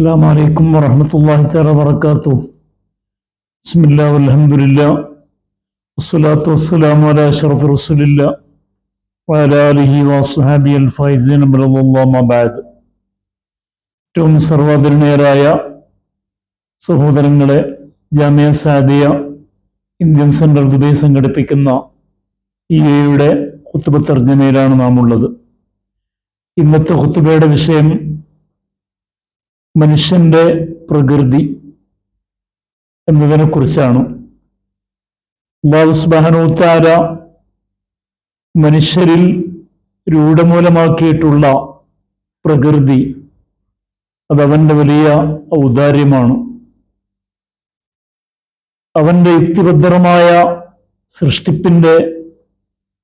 السلام عليكم ورحمة الله تعالى وبركاته بسم الله والحمد لله والصلاة والسلام على أشرف رسول الله وعلى آله وصحابه الفائزين بلغ الله ما بعد ഏറ്റവും സർവാദരണീയരായ സഹോദരങ്ങളെ ജാമ്യ സാദിയ ഇന്ത്യൻ സെൻട്രൽ ദുബൈ സംഘടിപ്പിക്കുന്ന ഈ എയുടെ കുത്തുബ തർജ്ജമയിലാണ് നാം ഉള്ളത് ഇന്നത്തെ കുത്തുബയുടെ വിഷയം മനുഷ്യന്റെ പ്രകൃതി എന്നതിനെ കുറിച്ചാണ്. അള്ളാഹുസ്ബാനൂത്താര മനുഷ്യരിൽ രൂഢമൂലമാക്കിയിട്ടുള്ള പ്രകൃതി അതവന്റെ വലിയ ഔദാര്യമാണ്. അവന്റെ യുക്തിഭദ്രമായ സൃഷ്ടിപ്പിന്റെ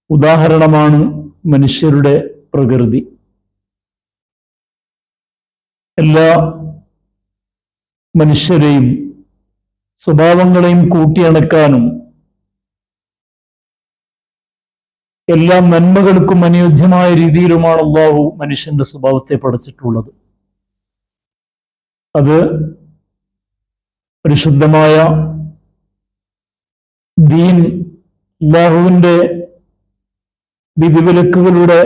ഉദാഹരണമാണ് മനുഷ്യരുടെ പ്രകൃതി. എല്ലാ മനുഷ്യരെയും സ്വഭാവങ്ങളെയും കൂട്ടിയണക്കാനും എല്ലാ നന്മകൾക്കും അനുയോജ്യമായ രീതിയിലുമാണ് അള്ളാഹു മനുഷ്യന്റെ സ്വഭാവത്തെ പഠിച്ചിട്ടുള്ളത് അത് പരിശുദ്ധമായ ദീൻ അള്ളാഹുവിന്റെ വിധിവിലക്കുകളുടെ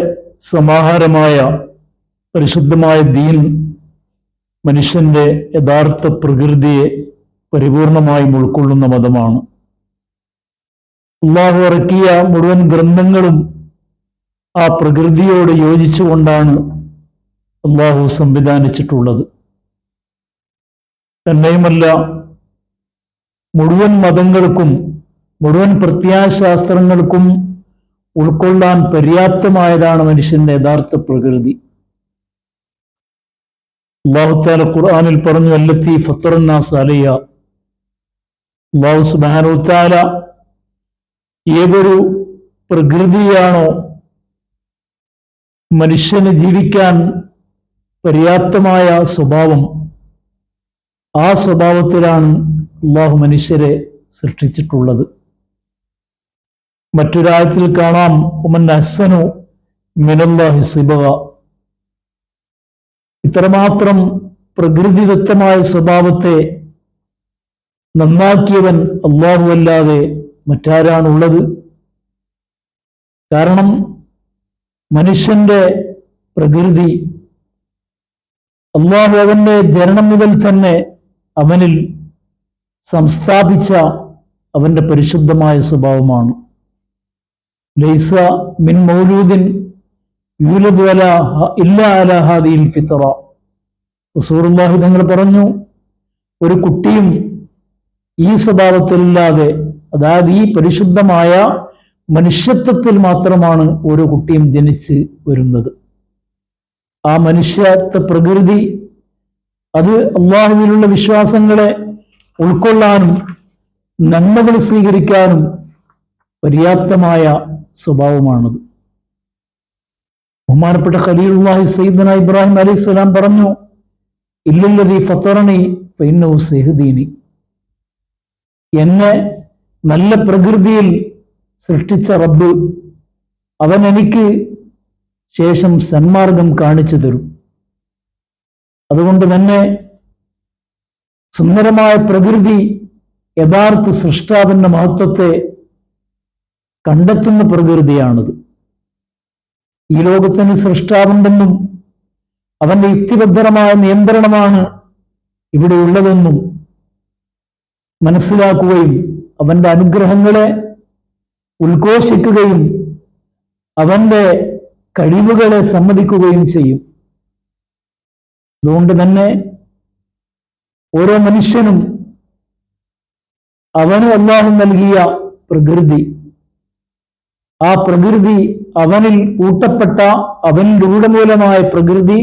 സമാഹാരമായ പരിശുദ്ധമായ ദീൻ മനുഷ്യന്റെ യഥാർത്ഥ പ്രകൃതിയെ പരിപൂർണമായും ഉൾക്കൊള്ളുന്ന മതമാണ്. അള്ളാഹു ഇറക്കിയ മുഴുവൻ ഗ്രന്ഥങ്ങളും ആ പ്രകൃതിയോട് യോജിച്ചുകൊണ്ടാണ് അള്ളാഹു സംവിധാനിച്ചിട്ടുള്ളത്. തന്നെയുമല്ല മുഴുവൻ മതങ്ങൾക്കും മുഴുവൻ പ്രത്യാശാസ്ത്രങ്ങൾക്കും ഉൾക്കൊള്ളാൻ പര്യാപ്തമായതാണ് മനുഷ്യന്റെ യഥാർത്ഥ പ്രകൃതി. അള്ളാഹുത്താല ഖുർആാനിൽ പറഞ്ഞു അല്ലത്തി ഫത്തറന്നാസ് അലയ്യ. അള്ളാഹു സുബാനുത്താല ഏതൊരു പ്രകൃതിയാണോ മനുഷ്യന് ജീവിക്കാൻ പര്യാപ്തമായ സ്വഭാവം ആ സ്വഭാവത്തിലാണ് അള്ളാഹു മനുഷ്യരെ സൃഷ്ടിച്ചിട്ടുള്ളത്. മറ്റൊരാഴത്തിൽ കാണാം ഉമൻ അഹ്സനു മിനല്ലാഹി സിബക ഇത്രമാത്രം പ്രകൃതിദത്തമായ സ്വഭാവത്തെ നന്നാക്കിയവൻ അള്ളാഹുവല്ലാതെ മറ്റാരാണുള്ളത്? കാരണം മനുഷ്യന്റെ പ്രകൃതി അള്ളാഹു അവന്റെ ജനനം മുതൽ തന്നെ അവനിൽ സംസ്ഥാപിച്ച അവന്റെ പരിശുദ്ധമായ സ്വഭാവമാണ്. ലൈസ മിൻ മൗലൂദിൻ യൂലദ് ഇല്ല തങ്ങൾ പറഞ്ഞു ഒരു കുട്ടിയും ഈ സ്വഭാവത്തിലില്ലാതെ അതായത് ഈ പരിശുദ്ധമായ മനുഷ്യത്വത്തിൽ മാത്രമാണ് ഓരോ കുട്ടിയും ജനിച്ച് വരുന്നത്. ആ മനുഷ്യത്വ പ്രകൃതി അത് അള്ളാഹുവിലുള്ള വിശ്വാസങ്ങളെ ഉൾക്കൊള്ളാനും നന്മകൾ സ്വീകരിക്കാനും പര്യാപ്തമായ സ്വഭാവമാണത്. ബഹുമാനപ്പെട്ട ഖലീലുള്ളാഹി സയ്യിദന ഇബ്രാഹിം അലി ഇസ്ലാം പറഞ്ഞു ഇല്ലല്ലതി ഫത്തറണി ഫൈന്നഹു സെഹദീനി എന്നെ നല്ല പ്രകൃതിയിൽ സൃഷ്ടിച്ച റബ്ബ് അവൻ എനിക്ക് ശേഷം സന്മാർഗം കാണിച്ചു തരും. അതുകൊണ്ട് തന്നെ സുന്ദരമായ പ്രകൃതി യഥാർത്ഥ സൃഷ്ടാവിന്റെ മഹത്വത്തെ കണ്ടെത്തുന്ന പ്രകൃതിയാണത്. ഈ ലോകത്തിന് സൃഷ്ടാവുണ്ടെന്നും അവന്റെ യുക്തിബദ്ധമായ നിയന്ത്രണമാണ് ഇവിടെ ഉള്ളതെന്നും മനസ്സിലാക്കുകയും അവന്റെ അനുഗ്രഹങ്ങളെ ഉദ്ഘോഷിക്കുകയും അവന്റെ കഴിവുകളെ സമ്മതിക്കുകയും ചെയ്യും. അതുകൊണ്ട് തന്നെ ഓരോ മനുഷ്യനും അവന് അള്ളാഹു നൽകിയ പ്രകൃതി ആ പ്രകൃതി അവനിൽ ഊട്ടപ്പെട്ട അവനിലൂടെ മൂലമായ പ്രകൃതി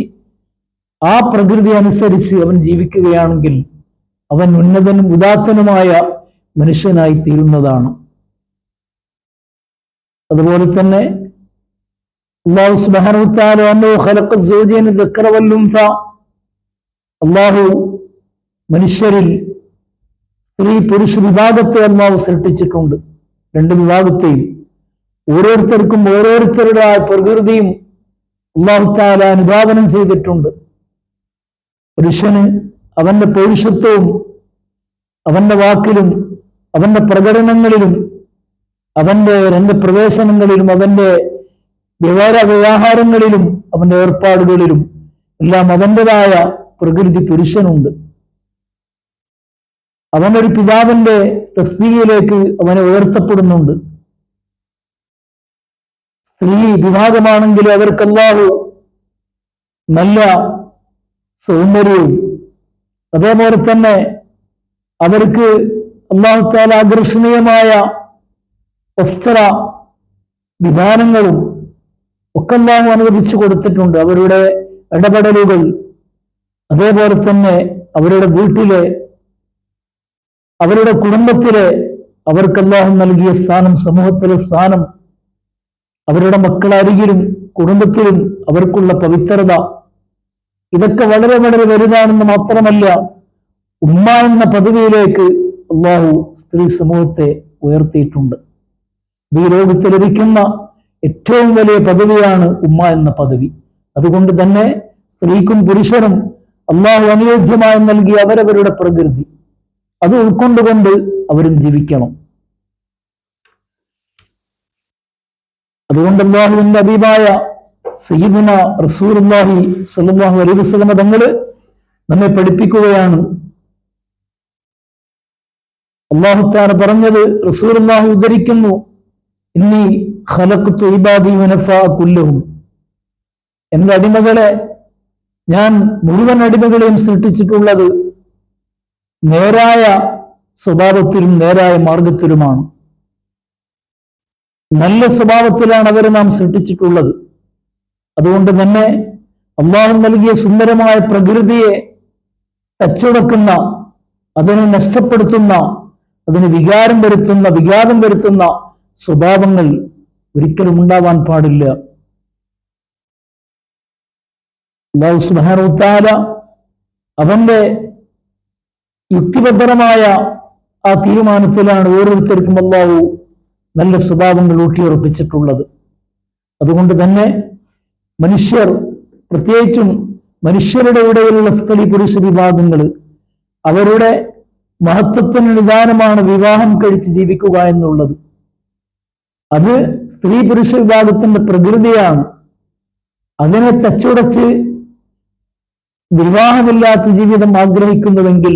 ആ പ്രകൃതി അനുസരിച്ച് അവൻ ജീവിക്കുകയാണെങ്കിൽ അവൻ ഉന്നതനും ഉദാത്തനുമായ മനുഷ്യനായി തീരുന്നതാണ് അതുപോലെ തന്നെ അള്ളാഹു മനുഷ്യരിൽ സ്ത്രീ പുരുഷ വിഭാഗത്തെ അള്ളാഹു സൃഷ്ടിച്ചിട്ടുണ്ട്. രണ്ട് വിഭാഗത്തെയും ഓരോരുത്തർക്കും ഓരോരുത്തരുടെ പ്രകൃതിയും അള്ളാഹു അനുഭാവനം ചെയ്തിട്ടുണ്ട്. പുരുഷന് അവന്റെ പൗരുഷത്വവും അവന്റെ വാക്കിലും അവന്റെ പ്രകടനങ്ങളിലും അവന്റെ രണ്ട് പ്രവേശനങ്ങളിലും അവന്റെ വ്യവഹാര വ്യവഹാരങ്ങളിലും അവന്റെ ഏർപ്പാടുകളിലും എല്ലാം അവന്റേതായ പ്രകൃതി പുരുഷനുണ്ട്. അവനൊരു പിതാവിന്റെ തസ്തികയിലേക്ക് അവനെ ഉയർത്തപ്പെടുന്നുണ്ട്. സ്ത്രീ വിഭാഗമാണെങ്കിൽ അവർക്കല്ലാഹു നല്ല സൗന്ദര്യവും അതേപോലെ തന്നെ അവർക്ക് അള്ളാഹുത്താല ആകർഷണീയമായ വസ്ത്ര വിധാനങ്ങളും ഒക്കെ അള്ളാഹു അനുവദിച്ചു കൊടുത്തിട്ടുണ്ട്. അവരുടെ ഇടപെടലുകൾ അതേപോലെ തന്നെ അവരുടെ വീട്ടിലെ അവരുടെ കുടുംബത്തിലെ അവർക്ക് നൽകിയ സ്ഥാനം സമൂഹത്തിലെ സ്ഥാനം അവരുടെ മക്കളരികിലും കുടുംബത്തിലും അവർക്കുള്ള പവിത്രത. ഇതൊക്കെ വളരെ വളരെ വലുതാണെന്ന് മാത്രമല്ല ഉമ്മ എന്ന പദവിയിലേക്ക് അള്ളാഹു സ്ത്രീ സമൂഹത്തെ ഉയർത്തിയിട്ടുണ്ട്. ഈ ലോകത്ത് ലഭിക്കുന്ന ഏറ്റവും വലിയ പദവിയാണ് ഉമ്മ എന്ന പദവി. അതുകൊണ്ട് തന്നെ സ്ത്രീക്കും പുരുഷനും അള്ളാഹു അനുയോജ്യമായി നൽകിയ അവരവരുടെ പ്രകൃതി. അത് ഉൾക്കൊണ്ടുകൊണ്ട് അവരും ജീവിക്കണം. അതുകൊണ്ട് അള്ളാഹുവിന്റെ അബീബായ സയ്യിദുന റസൂർഹി സല്ലാഹു അലൈഹി വസ്ലമ തങ്ങൾ നമ്മെ പഠിപ്പിക്കുകയാണ്. അള്ളാഹുത്താന പറഞ്ഞത് റസൂർ അള്ളാഹു ഉദ്ധരിക്കുന്നു ഇനി ഖലഖ്തു കുല്ലഹും. എന്റെ അടിമകളെ ഞാൻ മുഴുവൻ അടിമകളെയും സൃഷ്ടിച്ചിട്ടുള്ളത് നേരായ സ്വഭാവത്തിലും നേരായ മാർഗത്തിലുമാണ്. നല്ല സ്വഭാവത്തിലാണ് അവരെ നാം സൃഷ്ടിച്ചിട്ടുള്ളത്. അതുകൊണ്ട് തന്നെ അള്ളാഹു നൽകിയ സുന്ദരമായ പ്രകൃതിയെ അച്ചുടക്കുന്ന അതിനെ നഷ്ടപ്പെടുത്തുന്ന അതിന് വികാരം വരുത്തുന്ന വിഘാതം വരുത്തുന്ന സ്വഭാവങ്ങൾ ഒരിക്കലും ഉണ്ടാവാൻ പാടില്ല. അള്ളാഹു അവന്റെ യുക്തിബദ്ധമായ ആ തീരുമാനത്തിലാണ് ഓരോരുത്തർക്കും അള്ളാഹു നല്ല സ്വഭാവങ്ങൾ ഊട്ടിയുറപ്പിച്ചിട്ടുള്ളത്. അതുകൊണ്ട് തന്നെ മനുഷ്യർ പ്രത്യേകിച്ചും മനുഷ്യരുടെ ഇടയിലുള്ള സ്ത്രീ പുരുഷ വിഭാഗങ്ങൾ അവരുടെ മഹത്വത്തിന് നിദാനമാണ് വിവാഹം കഴിച്ച് ജീവിക്കുക എന്നുള്ളത്. അത് സ്ത്രീ പുരുഷ വിഭാഗത്തിന്റെ പ്രകൃതിയാണ്. അതിനെ തച്ചുടച്ച് വിവാഹമില്ലാത്ത ജീവിതം ആഗ്രഹിക്കുന്നതെങ്കിൽ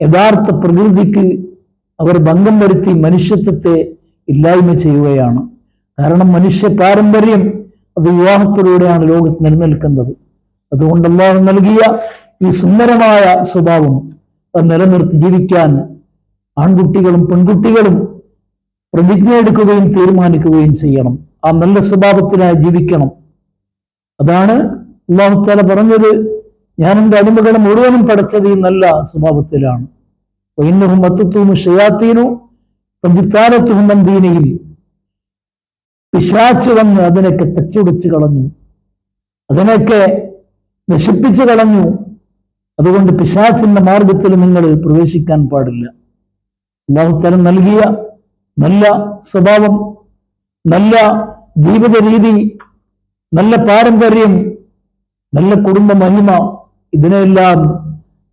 യഥാർത്ഥ പ്രകൃതിക്ക് അവർ ഭംഗം വരുത്തി മനുഷ്യത്വത്തെ ഇല്ലായ്മ ചെയ്യുകയാണ്. കാരണം മനുഷ്യ പാരമ്പര്യം അത് വിവാഹത്തിലൂടെയാണ് ലോകത്ത് നിലനിൽക്കുന്നത്. അതുകൊണ്ട് അള്ളാഹു നൽകിയ ഈ സുന്ദരമായ സ്വഭാവം അത് നിലനിർത്തി ജീവിക്കാൻ ആൺകുട്ടികളും പെൺകുട്ടികളും പ്രതിജ്ഞ എടുക്കുകയും തീരുമാനിക്കുകയും ചെയ്യണം. ആ നല്ല സ്വഭാവത്തിനായി ജീവിക്കണം. അതാണ് അള്ളാഹുത്താല പറഞ്ഞത്. ഞാൻ എന്റെ അടിമകളെ മുഴുവനും പഠിച്ചത് ഈ നല്ല സ്വഭാവത്തിലാണ്. വൈന്നഹും അത്തുത്തും ഷയാത്തീനു നന്ദീനയും പിശാച്ച് വന്ന് അതിനൊക്കെ തച്ചുടിച്ച് കളഞ്ഞു. അതിനൊക്കെ നശിപ്പിച്ചു കളഞ്ഞു. അതുകൊണ്ട് പിശാച്ചിന്റെ മാർഗത്തിൽ നിങ്ങൾ പ്രവേശിക്കാൻ പാടില്ല. അള്ളാഹുത്തലം നൽകിയ നല്ല സ്വഭാവം നല്ല ജീവിത രീതി നല്ല പാരമ്പര്യം നല്ല കുടുംബ മഹിമ ഇതിനെല്ലാം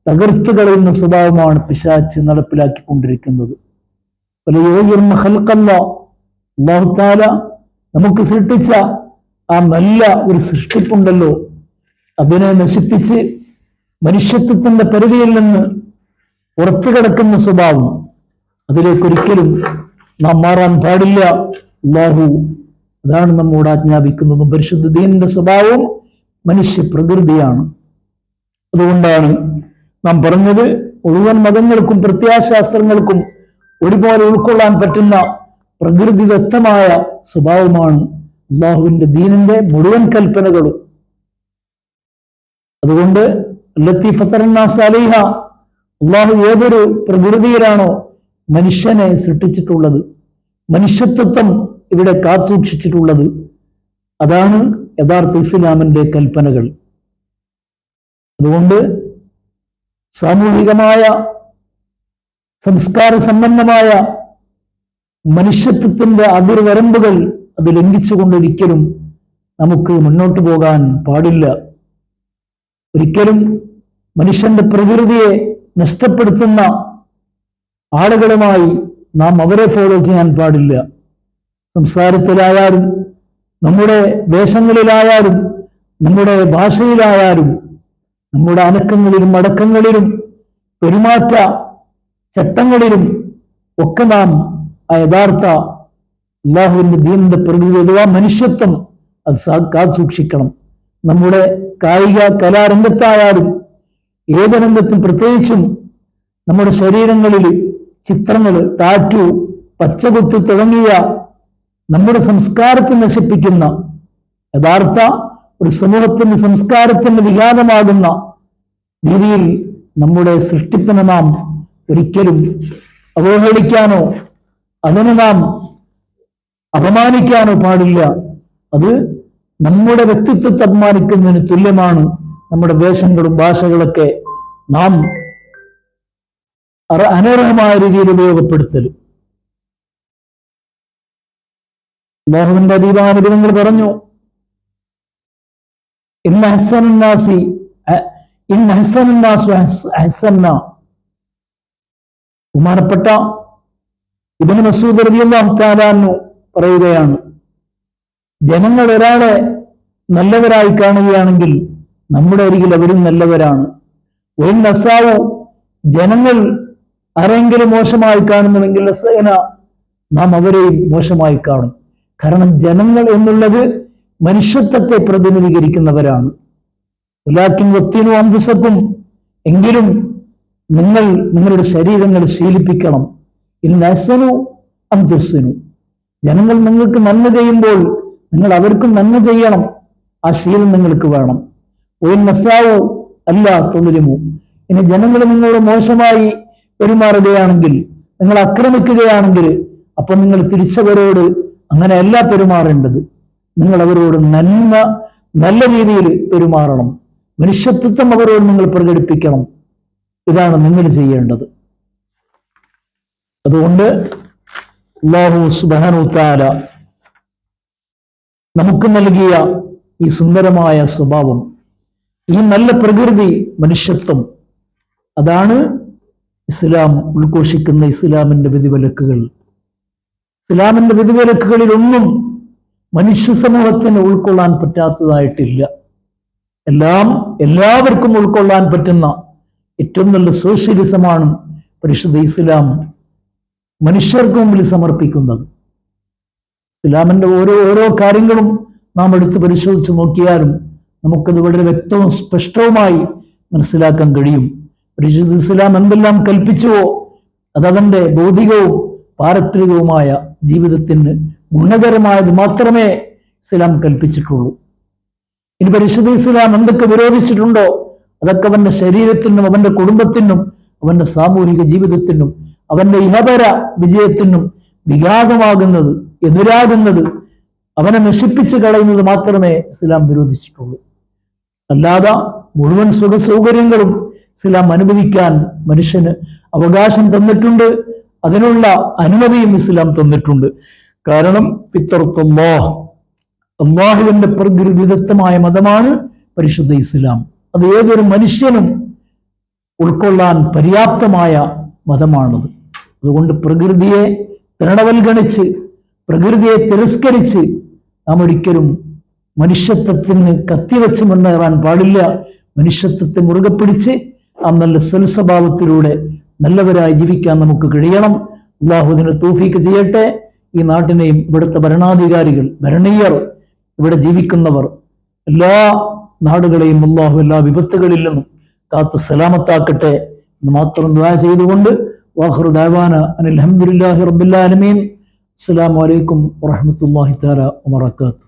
തകർത്തു കളയുന്ന സ്വഭാവമാണ് പിശാച്ച് നടപ്പിലാക്കിക്കൊണ്ടിരിക്കുന്നത്. അള്ളാഹുത്താല നമുക്ക് സൃഷ്ടിച്ച ആ നല്ല ഒരു സൃഷ്ടിപ്പുണ്ടല്ലോ. അതിനെ നശിപ്പിച്ച് മനുഷ്യത്വത്തിന്റെ പരിധിയിൽ നിന്ന് പുറത്തു കിടക്കുന്ന സ്വഭാവം അതിലേക്കൊരിക്കലും നാം മാറാൻ പാടില്ല. അള്ളാഹു അതാണ് നമ്മോട് ആജ്ഞാപിക്കുന്നതും. പരിശുദ്ധ ദീനിന്റെ സ്വഭാവവും മനുഷ്യ പ്രകൃതിയാണ് അതുകൊണ്ടാണ് നാം പറഞ്ഞത് മുഴുവൻ മതങ്ങൾക്കും പ്രത്യാശാസ്ത്രങ്ങൾക്കും ഒരുപോലെ ഉൾക്കൊള്ളാൻ പറ്റുന്ന പ്രകൃതിദത്തമായ സ്വഭാവമാണ് അള്ളാഹുവിന്റെ ദീനിന്റെ മുഴുവൻ കൽപ്പനകളും. അതുകൊണ്ട് അള്ളാഹു ഏതൊരു പ്രകൃതിയിലാണോ മനുഷ്യനെ സൃഷ്ടിച്ചിട്ടുള്ളത് മനുഷ്യത്വം ഇവിടെ കാത്തുസൂക്ഷിച്ചിട്ടുള്ളത് അതാണ് യഥാർത്ഥ ഇസ്ലാമിന്റെ കൽപ്പനകൾ. അതുകൊണ്ട് സാമൂഹികമായ സംസ്കാര സംബന്ധമായ മനുഷ്യത്വത്തിന്റെ അതിർവരമ്പുകൾ അത് ലംഘിച്ചുകൊണ്ടൊരിക്കലും നമുക്ക് മുന്നോട്ട് പോകാൻ പാടില്ല. ഒരിക്കലും മനുഷ്യന്റെ പ്രകൃതിയെ നഷ്ടപ്പെടുത്തുന്ന ആളുകളുമായി നാം അവരെ ഫോളോ ചെയ്യാൻ പാടില്ല. സംസാരത്തിലായാലും നമ്മുടെ വേഷങ്ങളിലായാലും നമ്മുടെ ഭാഷയിലായാലും നമ്മുടെ അനക്കങ്ങളിലും അടക്കങ്ങളിലും പെരുമാറ്റ ചട്ടങ്ങളിലും ഒക്കെ നാം ആ യഥാർത്ഥ അള്ളാഹുവിന്റെ ദീനന്റെ പ്രകൃതി മനുഷ്യത്വം അത് കാത്തു സൂക്ഷിക്കണം. നമ്മുടെ കായിക കലാരംഗത്തായാലും ഏത് രംഗത്തും പ്രത്യേകിച്ചും നമ്മുടെ ശരീരങ്ങളിൽ ചിത്രങ്ങൾ ടാറ്റു പച്ചകുത്ത് തുടങ്ങിയ നമ്മുടെ സംസ്കാരത്തെ നശിപ്പിക്കുന്ന യഥാർത്ഥ ഒരു സമൂഹത്തിന്റെ സംസ്കാരത്തിന് വിഘാതമാകുന്ന രീതിയിൽ നമ്മുടെ സൃഷ്ടിപ്പിനെ നാം ഒരിക്കലും അവഹേളിക്കാനോ അതിനെ നാം അപമാനിക്കാനോ പാടില്ല. അത് നമ്മുടെ വ്യക്തിത്വത്തെ അപമാനിക്കുന്നതിന് തുല്യമാണ് നമ്മുടെ വേഷങ്ങളും ഭാഷകളൊക്കെ നാം അനർഹമായ രീതിയിൽ ഉപയോഗപ്പെടുത്തലും. അദ്ദേഹത്തിന്റെ അതീതാനുഗ്രഹങ്ങൾ പറഞ്ഞു. ഇന്ന ഇന്ന് ഇന്ന ഹസനുന്നാസു ഹസന്ന ബഹുമാനപ്പെട്ട ഇബന് മസൂദ് റളിയല്ലാഹു താലാന്നു പറയുകയാണ് ജനങ്ങൾ ഒരാളെ നല്ലവരായി കാണുകയാണെങ്കിൽ നമ്മുടെ അരികിൽ അവരും നല്ലവരാണ്. ഒരു നസാവു ജനങ്ങൾ ആരെങ്കിലും മോശമായി കാണുന്നുവെങ്കിൽ നസേന നാം അവരെയും മോശമായി കാണും. കാരണം ജനങ്ങൾ എന്നുള്ളത് മനുഷ്യത്വത്തെ പ്രതിനിധീകരിക്കുന്നവരാണ്. ഉലാക്കിൻ വത്തിനും അന്തസക്കും എങ്കിലും നിങ്ങൾ നിങ്ങളുടെ ശരീരങ്ങൾ ശീലിപ്പിക്കണം. ഇന്നസനു അന്തുസനു ജനങ്ങൾ നിങ്ങൾക്ക് നന്മ ചെയ്യുമ്പോൾ നിങ്ങൾ അവർക്കും നന്മ ചെയ്യണം. ആ ശീലം നിങ്ങൾക്ക് വേണം. ഒരു നസാവോ അല്ല തുടരുമോ ഇനി ജനങ്ങൾ നിങ്ങളോട് മോശമായി പെരുമാറുകയാണെങ്കിൽ നിങ്ങൾ ആക്രമിക്കുകയാണെങ്കിൽ അപ്പൊ നിങ്ങൾ തിരിച്ചവരോട് അങ്ങനെയല്ല പെരുമാറേണ്ടത്. നിങ്ങൾ അവരോട് നന്മ നല്ല രീതിയിൽ പെരുമാറണം. മനുഷ്യത്വം അവരോട് നിങ്ങൾ പ്രകടിപ്പിക്കണം. ഇതാണ് നിങ്ങൾ ചെയ്യേണ്ടത്. അതുകൊണ്ട് അള്ളാഹു സുബാനുത്താല നമുക്ക് നൽകിയ ഈ സുന്ദരമായ സ്വഭാവം ഈ നല്ല പ്രകൃതി മനുഷ്യത്വം അതാണ് ഇസ്ലാം ഉൾഘോഷിക്കുന്ന ഇസ്ലാമിന്റെ വിധിവിലക്കുകൾ. ഇസ്ലാമിന്റെ വിധിവിലക്കുകളിൽ ഒന്നും മനുഷ്യ സമൂഹത്തിന് ഉൾക്കൊള്ളാൻ പറ്റാത്തതായിട്ടില്ല. എല്ലാം എല്ലാവർക്കും ഉൾക്കൊള്ളാൻ പറ്റുന്ന ഏറ്റവും നല്ല സോഷ്യലിസമാണ് പരിശുദ്ധ ഇസ്ലാം മനുഷ്യർക്ക് മുമ്പിൽ സമർപ്പിക്കുന്നത്. ഇസ്ലാമിന്റെ ഓരോ ഓരോ കാര്യങ്ങളും നാം എടുത്ത് പരിശോധിച്ച് നോക്കിയാലും നമുക്കത് വളരെ വ്യക്തവും സ്പഷ്ടവുമായി മനസ്സിലാക്കാൻ കഴിയും. പരിശുദ്ധ ഇസ്ലാം എന്തെല്ലാം കൽപ്പിച്ചുവോ അതവന്റെ ഭൗതികവും പാരത്രികവുമായ ജീവിതത്തിന് ഗുണകരമായത് മാത്രമേ ഇസ്ലാം കൽപ്പിച്ചിട്ടുള്ളൂ. ഇനി പരിശുദ്ധ ഇസ്ലാം എന്തൊക്കെ വിരോധിച്ചിട്ടുണ്ടോ? അതൊക്കെ അവന്റെ ശരീരത്തിനും അവന്റെ കുടുംബത്തിനും അവന്റെ സാമൂഹിക ജീവിതത്തിനും അവന്റെ ഇഹപര വിജയത്തിനും വിഘാതമാകുന്നത് എതിരാകുന്നത് അവനെ നശിപ്പിച്ച് കളയുന്നത് മാത്രമേ ഇസ്ലാം വിരോധിച്ചിട്ടുള്ളൂ. അല്ലാതെ മുഴുവൻ സുഖ സൗകര്യങ്ങളും ഇസ്ലാം അനുഭവിക്കാൻ മനുഷ്യന് അവകാശം തന്നിട്ടുണ്ട്. അതിനുള്ള അനുമതിയും ഇസ്ലാം തന്നിട്ടുണ്ട്. കാരണം പിത്തർത്തല്ലോ അള്ളാഹുവിന്റെ പ്രകൃതിദത്തമായ മതമാണ് പരിശുദ്ധ ഇസ്ലാം. അത് ഏതൊരു മനുഷ്യനും ഉൾക്കൊള്ളാൻ പര്യാപ്തമായ മതമാണത്. അതുകൊണ്ട് പ്രകൃതിയെ തൃണവൽഗണിച്ച് പ്രകൃതിയെ തിരസ്കരിച്ച് നാം ഒരിക്കലും മനുഷ്യത്വത്തിന് കത്തിവെച്ച് മുന്നേറാൻ പാടില്ല. മനുഷ്യത്വത്തെ മുറുകെ പിടിച്ച് ആ നല്ല സ്വൽസ്വഭാവത്തിലൂടെ നല്ലവരായി ജീവിക്കാൻ നമുക്ക് കഴിയണം. അള്ളാഹുദിനെ തൂഫീക്ക് ചെയ്യട്ടെ. ഈ നാട്ടിനെയും ഇവിടുത്തെ ഭരണാധികാരികൾ ഭരണീയർ ഇവിടെ ജീവിക്കുന്നവർ എല്ലാ നാടുകളെയും അള്ളാഹു എല്ലാ വിപത്തുകളിൽ നിന്നും കാത്ത് സലാമത്താക്കട്ടെ എന്ന് മാത്രം ദ്വാ ചെയ്തുകൊണ്ട് വാഹുർ ദാവാന അനിൽ അഹമ്മദില്ലാഹി റബ്ബുല്ലാലമീൻ അസ്സാം വലൈക്കും വാഹമത്തല്ലാഹി താല വാത്തു